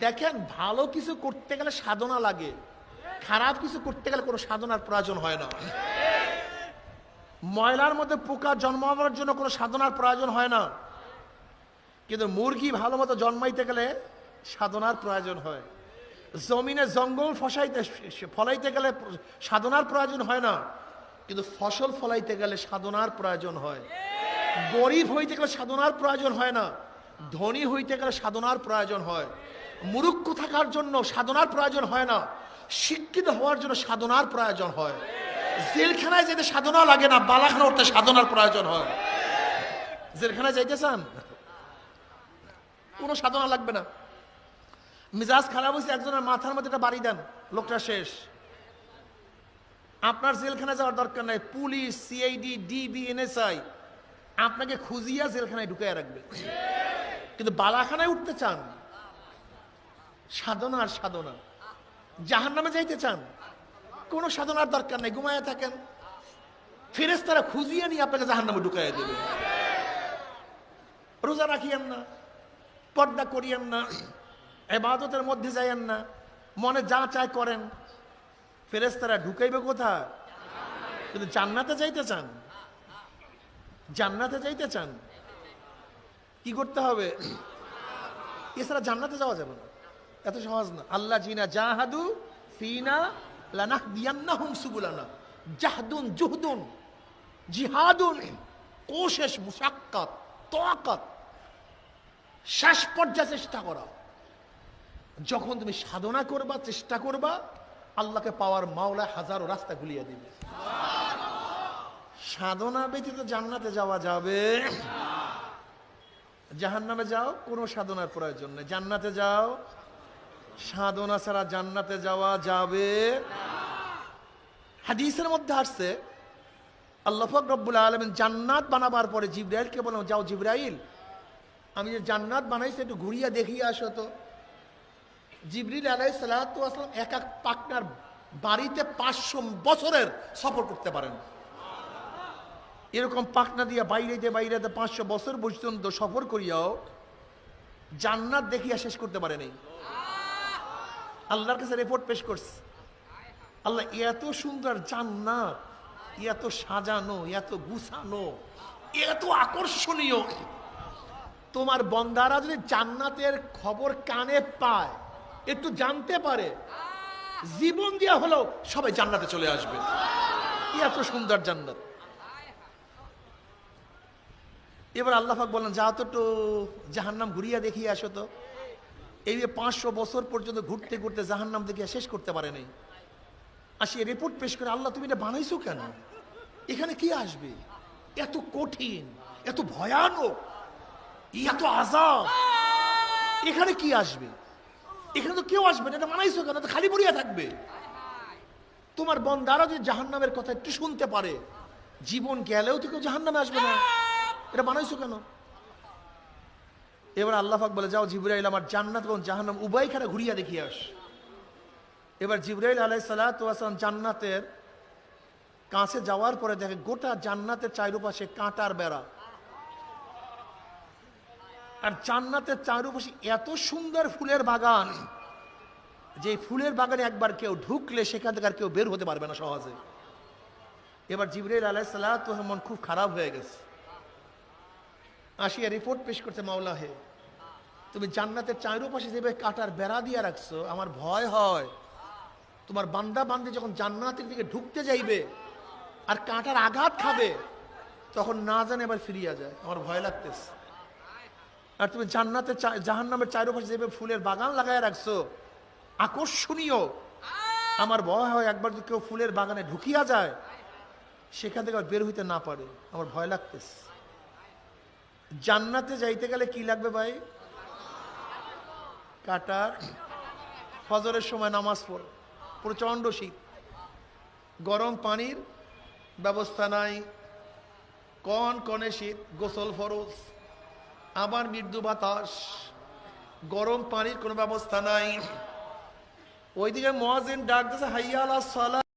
দেখেন ভালো কিছু করতে গেলে সাধনা লাগে, খারাপ কিছু করতে গেলে কোনো সাধনার প্রয়োজন হয় না। ময়লার মধ্যে পোকা জন্মাবার জন্য কোনো সাধনার প্রয়োজন হয় না। কিন্তু মুরগি ভালো মতো জন্মাইতে গেলে সাধনার প্রয়োজন হয়। জমিনে জঙ্গল ফসাইতে ফলাইতে গেলে সাধনার প্রয়োজন হয় না। কিন্তু ফসল ফলাইতে গেলে সাধনার প্রয়োজন হয়। গরিব হইতে গেলে সাধনার প্রয়োজন হয় না। ধনী হইতে গেলে সাধনার প্রয়োজন হয়। মুরুক্ষ থাকার জন্য সাধনার প্রয়োজন হয় না। শিক্ষিত হওয়ার জন্য সাধনার প্রয়োজন হয়। জেলখানায় যেতে সাধনা লাগে না, বালাখানা উঠতে সাধনার প্রয়োজন হয়। জেলখানায় যাইতে চান কোনো সাধনা লাগবে না। মিজাজ খারাপ হয়েছে একজনের মাথার মধ্যে একটা বাড়ি দেন, লোকটা শেষ। আপনার জেলখানায় যাওয়ার দরকার নাই, পুলিশ সিআইডি ডিবি এনএসআই আপনাকে খুঁজিয়া জেলখানায় ঢুকাইয়া রাখবে। কিন্তু বালাখানায় উঠতে চান সাধনা আর সাধনা। জাহান নামে যাইতে চান, কোনো সাধনার দরকার নেই, ঘুমায়া থাকেন। ফেরেস তারা খুঁজিয়ে নিয়ে আপনাকে জাহান নামে ঢুকাইয়া দেবে। রোজা রাখিয়েন না, পর্দা করিয়েন না এবাদতের মধ্যে যাইয়েন না, মনে যা চায় করেন। ফেরেস্তারা ঢুকাইবে কোথায়? কিন্তু জান্নাতে যাইতে চান, জান্নাতে যাইতে চান, কি করতে হবে? এছাড়া জান্নাতে যাওয়া যাবে না। এত সহজ না। আল্লাহ জিনা জাহাদু ফিনা লানাহ দিয়ান্না হুম সুবুলানা জাহদুন জুহদুন শেষ চেষ্টা করা। যখন তুমি সাধনা করবা, চেষ্টা করবা, আল্লাহকে পাওয়ার মাওলা হাজারো রাস্তা গুলিয়ে দিবে। সাধনা ব্যতীত জান্নাতে যাওয়া যাবে। জাহান্নামে যাও, কোনো সাধনার প্রয়োজন নেই। জান্নাতে যাও সাধনা ছাড়া জান্নাতে যাওয়া যাবে হাদিসের মধ্যে আসছে, আল্লাহ রব্বুল আলমিন জান্নাত বানাবার পরে জিব্রাইলকে বললাম যাও জিব্রাইল, আমি যে জান্নাত বানাইছি একটু ঘুরিয়া দেখিয়ে আসো তো। জিবরিল আলাই সালাম এক এক পাকনার বাড়িতে পাঁচশো বছরের সফর করতে পারেন। এরকম পাকনা দিয়ে বাইরেতে বাইরেতে পাঁচশো বছর পর্যন্ত সফর করিয়াও জান্নাত দেখিয়া শেষ করতে পারেনি। আল্লাহর কাছে রিপোর্ট পেশ করছে। আল্লাহ, এত সুন্দর জান্নাত, এত সাজানো, এত গুছানো, এত আকর্ষণীয়। তোমার বন্দারা যদি জান্নাতের খবর কানে পায়, একটু জানতে পারে। জীবন দিয়া হলেও সবাই জান্নাতে চলে আসবে। এত সুন্দর জান্নাত। এবার আল্লাহাক বললেন যা তো একটু জাহান্নাম ঘুরিয়া দেখিয়ে আসো তো। এই পাঁচশো বছর পর্যন্ত ঘুরতে ঘুরতে জাহান্নাম দেখিয়া শেষ করতে পারে নাই। আসি রিপোর্ট পেশ করে আল্লাহ, তুমি এটা বানাইছো কেন? এখানে কি আসবে? এত কঠিন, এত ভয়ানক, এত আজাব এখানে কি আসবে? এখানে তো কেউ আসবে না, এটা মানাইছো কেন? খালি পড়িয়া থাকবে। তোমার বন্দারা যদি জাহান নামের কথা একটু শুনতে পারে, জীবন গেলেও তো কেউ জাহান নামে আসবে না। এটা বানাইছো কেন? এবার আল্লাহাক বলে, যাও জিব্রাইল আমার জান্নাত এবং জাহান্নাম উভয়খানে ঘুরিয়া দেখিয়ে আস। এবার জিব্রাইল আলাই সালাম জান্নাতের কাছে যাওয়ার পরে দেখে গোটা জান্নাতের চারুপাশে কাঁটার বেড়া। আর জান্নাতের চারুপাশে এত সুন্দর ফুলের বাগান, যে ফুলের বাগানে একবার কেউ ঢুকলে সেখান থেকে আর কেউ বের হতে পারবে না সহজে। এবার জিবরাইল আলাই সাল্লাহ মন খুব খারাপ হয়ে গেছে। আসিয়া রিপোর্ট পেশ করতে মাওলা হে। তুমি জান্নাতের চারুপাশে যেভাবে কাটার বেড়া দিয়ে রাখছো, আমার ভয় হয়। তোমার বান্দা বান্দি যখন জান্নাতের দিকে ঢুকতে যাইবে আর কাঁটার আঘাত খাবে, তখন না জানে এবার ফিরিয়া যায়। আমার ভয় লাগতেছে। আর তুমি জান্নাতে জাহান নামের চারপাশে যেভাবে ফুলের বাগান লাগায় রাখছো, আকর্ষণীয়। আমার ভয় হয় একবার যদি কেউ ফুলের বাগানে ঢুকিয়া যায়, সেখান থেকে বের হইতে না পারে। আমার ভয় লাগতেছে। জান্নাতে যাইতে গেলে কি লাগবে ভাই? কাটার। ফজরের সময় নামাজ পড়। প্রচণ্ড শীত। গরম পানির ব্যবস্থা নাই। কন কনে শীত, গোসল ফরজ। আবার মৃদু বাতাস। গরম পানির কোনো ব্যবস্থা নাই। ওইদিকে মহাজিন ডাক দিয়েছে হাইয়ালা সালা